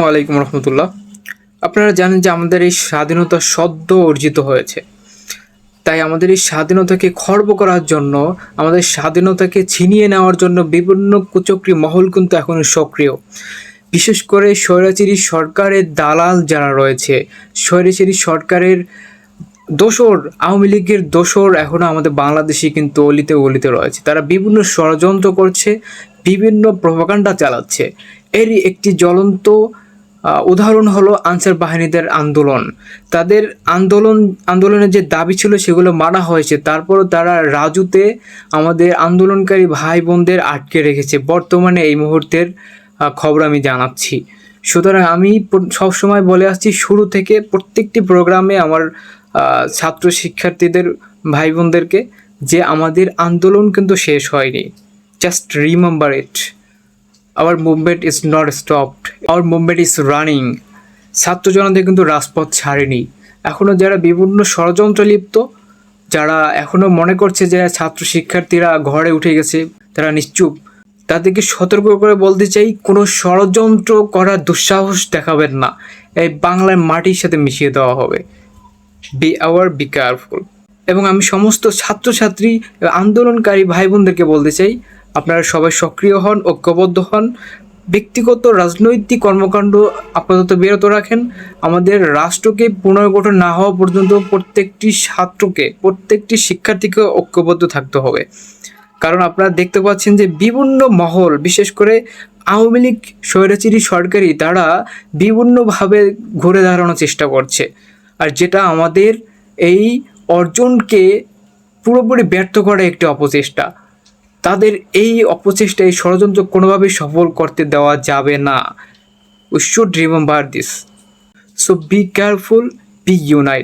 ওয়ালাইকুম রহমতুল্লাহ। আপনারা জানেন যে আমাদের এই স্বাধীনতা সদ্য অর্জিত হয়েছে। তাই আমাদের এই স্বাধীনতাকে খর্ব করার জন্য, আমাদের স্বাধীনতাকে ছিনিয়ে নেওয়ার জন্য বিভিন্ন কুচক্রী মহল কিন্তু এখন সক্রিয়। বিশেষ করে স্বৈরাচারী সরকারের দালাল যারা রয়েছে, স্বৈরাচারী সরকারের দোসর, আওয়ামী লীগের দোসর এখনও আমাদের বাংলাদেশে কিন্তু অলিতে গলিতে রয়েছে। তারা বিভিন্ন ষড়যন্ত্র করছে, বিভিন্ন প্রভাকাণ্ডা চালাচ্ছে। এরই একটি জ্বলন্ত উদাহরণ হলো আনসার বাহিনীদের আন্দোলন। তাদের আন্দোলন, আন্দোলনের যে দাবি ছিল সেগুলো মানা হয়েছে। তারপরও তারা রাজুতে আমাদের আন্দোলনকারী ভাই বোনদের আটকে রেখেছে। বর্তমানে এই মুহূর্তের খবর আমি জানাচ্ছি। সুতরাং আমি সবসময় বলে আসছি, শুরু থেকে প্রত্যেকটি প্রোগ্রামে আমার ছাত্র শিক্ষার্থীদের ভাই বোনদেরকে যে আমাদের আন্দোলন কিন্তু শেষ হয়নি। Just remember it our movement is not stopped our movement is running ছাত্র কিন্তু রাজপথ ছাড়েনি। এখনও যারা বিভিন্ন ষড়যন্ত্র লিপ্ত, যারা এখনও মনে করছে যে ছাত্র শিক্ষার্থীরা ঘরে উঠে গেছে, তারা নিশ্চুপ। তাদেরকে সতর্ক করে বলতে চাই, কোনো ষড়যন্ত্র করার দুঃসাহস দেখাবেন না। এই বাংলার মাটির সাথে মিশিয়ে দেওয়া হবে। বি আওয়ার বি কেয়ারফুল এবং আমি সমস্ত ছাত্রছাত্রী, আন্দোলনকারী ভাই বোনদেরকে বলতে চাই, আপনারা সবাই সক্রিয় হন, ঐক্যবদ্ধ হন। ব্যক্তিগত রাজনৈতিক কর্মকাণ্ড আপাতত বিরত রাখেন। আমাদের রাষ্ট্রকে পুনর্গঠন না হওয়া পর্যন্ত প্রত্যেকটি ছাত্রকে, প্রত্যেকটি শিক্ষার্থীকে ঐক্যবদ্ধ থাকতে হবে। কারণ আপনারা দেখতে পাচ্ছেন যে বিভিন্ন মহল, বিশেষ করে আওয়ামী লীগ, স্বৈরাচারী সরকারি তারা বিভিন্নভাবে ঘুরে দাঁড়ানোর চেষ্টা করছে। আর যেটা আমাদের এই অর্জনকে পুরোপুরি ব্যর্থ করা একটি অপচেষ্টা। তাদের এই অপচেষ্টা এই ষড়যন্ত্র কোনোভাবেই সফল করতে দেওয়া যাবে না। We should remember this so be careful be united